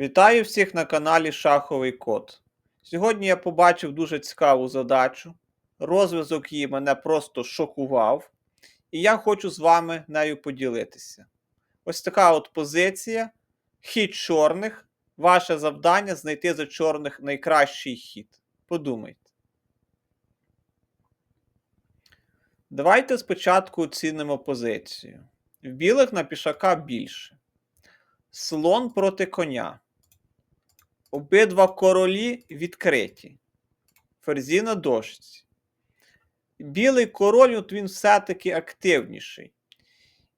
Вітаю всіх на каналі Шаховий Код. Сьогодні я побачив дуже цікаву задачу. Розв'язок її мене просто шокував, і я хочу з вами нею поділитися. Ось така от позиція. Хід чорних. Ваше завдання знайти за чорних найкращий хід. Подумайте. Давайте спочатку оцінимо позицію. В білих на пішака більше. Слон проти коня. Обидва королі відкриті. Ферзі на дошці. Білий король, от він все-таки активніший.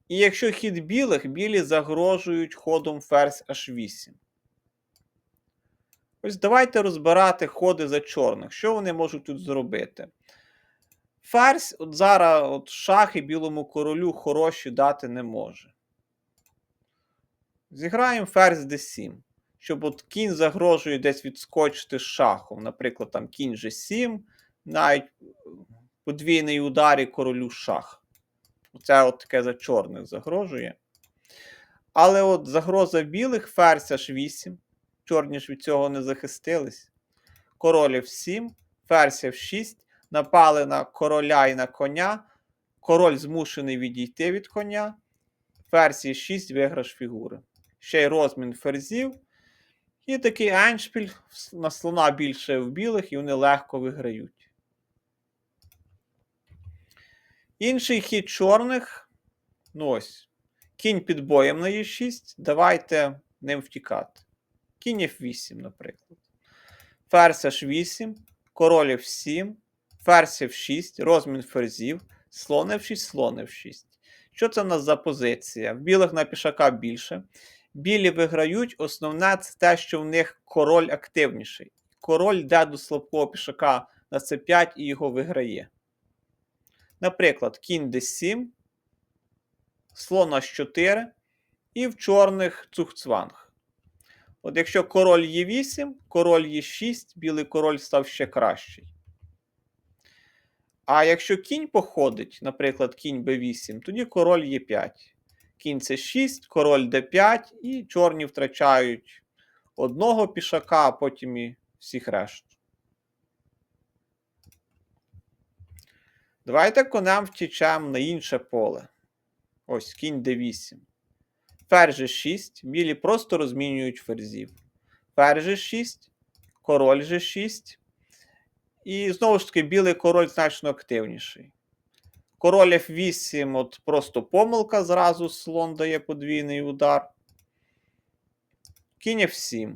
І якщо хід білих, білі загрожують ходом ферзь H8. Ось давайте розбирати ходи за чорних. Що вони можуть тут зробити? Ферзь, от зараз от шахи білому королю хороші дати не може. Зіграємо ферзь d7 щоб от кінь загрожує десь відскочити з шахом. Наприклад, там кінь G7, навіть подвійний удар і королю шах. Це от таке за чорних загрожує. Але от загроза білих ферзь H8. Чорні ж від цього не захистились. Король F7, ферзь F6, напали на короля і на коня. Король змушений відійти від коня. Ферзь Е6, виграш фігури. Ще й розмін ферзів. І такий еншпіль на слона більше в білих, і вони легко виграють. Інший хід чорних. Ну ось. Кінь під боєм на Е6. Давайте ним втікати. Кінь F8, наприклад. Ферзь H8, король F7, ферзь F6, розмін ферзів, слон F6, слон F6. Що це в нас за позиція? В білих на пішака більше. Білі виграють, основне це те, що в них король активніший. Король йде до слабкого пішака на c5 і його виграє. Наприклад, кінь d7, слон h4 і в чорних цухцванг. От якщо король Е8, король Е6, білий король став ще кращий. А якщо кінь походить, наприклад, кінь b8, тоді король Е5 кінь c 6, король d5, і чорні втрачають одного пішака, а потім і всіх решту. Давайте конем втічемо на інше поле. Ось кінь d8. Ферзь g6. Білі просто розмінюють ферзів. Ферзь g6, король g6. І знову ж таки, білий король значно активніший. Король F8, от просто помилка, зразу слон дає подвійний удар. Кінь F7.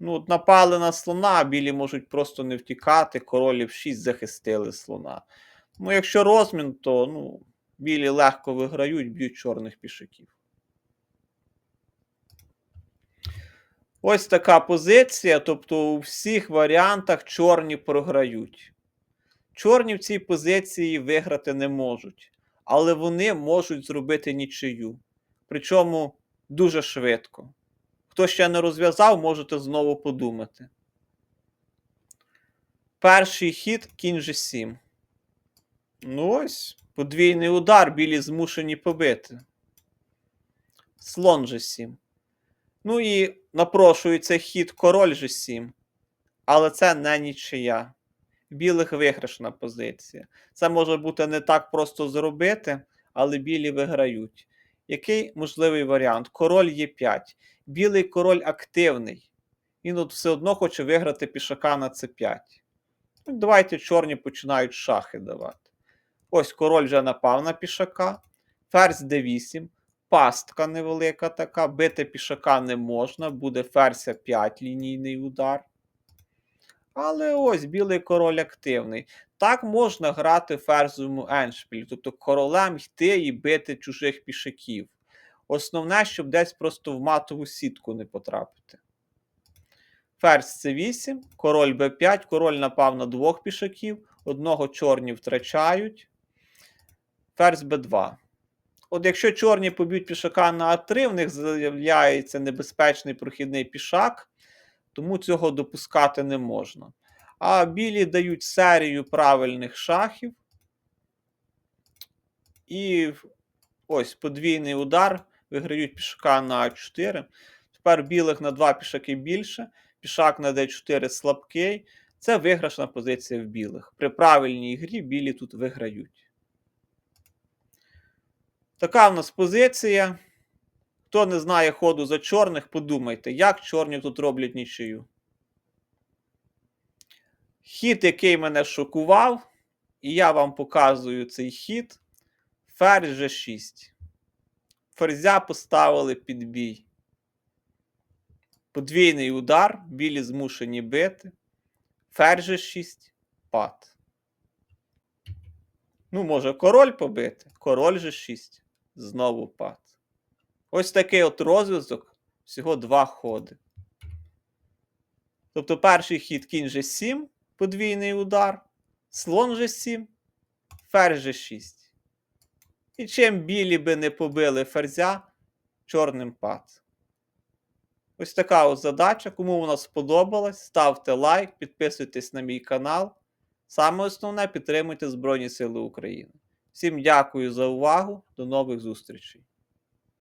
Ну, от напали на слона, а білі можуть просто не втікати. Король F6 захистили слона. Ну, якщо розмін, то ну, білі легко виграють, б'ють чорних пішаків. Ось така позиція. Тобто у всіх варіантах чорні програють. Чорні в цій позиції виграти не можуть, але вони можуть зробити нічию. Причому дуже швидко. Хто ще не розв'язав, можете знову подумати. Перший хід кінь G7. Ну ось, подвійний удар, білі змушені побити. Слон G7. Ну і напрошується хід король G7. Але це не нічия білих виграшна позиція. Це може бути не так просто зробити, але білі виграють. Який можливий варіант? Король є 5. Білий король активний. Він от все одно хоче виграти пішака на c5. Ну, Давайте чорні починають шахи давати. Ось король вже напав на пішака. Ферзь d8. Пастка невелика така. Бити пішака не можна, буде ферзь 5 лінійний удар. Але ось білий король активний. Так можна грати ферзовому еншпілі, тобто королем йти і бити чужих пішаків. Основне, щоб десь просто в матову сітку не потрапити. Ферзь c8, король b5, король напав на двох пішаків, одного чорні втрачають. Ферзь b2. От якщо чорні поб'ють пішака на А3, в них з'являється небезпечний прохідний пішак тому цього допускати не можна. А білі дають серію правильних шахів. І ось подвійний удар. Виграють пішака на А4. Тепер білих на 2 пішаки більше, пішак на d4 слабкий. Це виграшна позиція в білих. При правильній грі білі тут виграють. Така в нас позиція. Хто не знає ходу за чорних, подумайте, як чорні тут роблять нічию. Хід, який мене шокував, і я вам показую цей хід. Ферзь G6. Ферзя поставили під бій. Подвійний удар, білі змушені бити. Ферзь G6, пад. Ну, може, король побити. Король G6. Знову пад. Ось такий от розв'язок. Всього два ходи. Тобто перший хід кінь G7, подвійний удар, слон G7, ферзь G6. І чим білі би не побили ферзя, чорним пад. Ось така от задача. Кому вона сподобалась, ставте лайк, підписуйтесь на мій канал. Саме основне підтримуйте Збройні Сили України. Всім дякую за увагу. До нових зустрічей!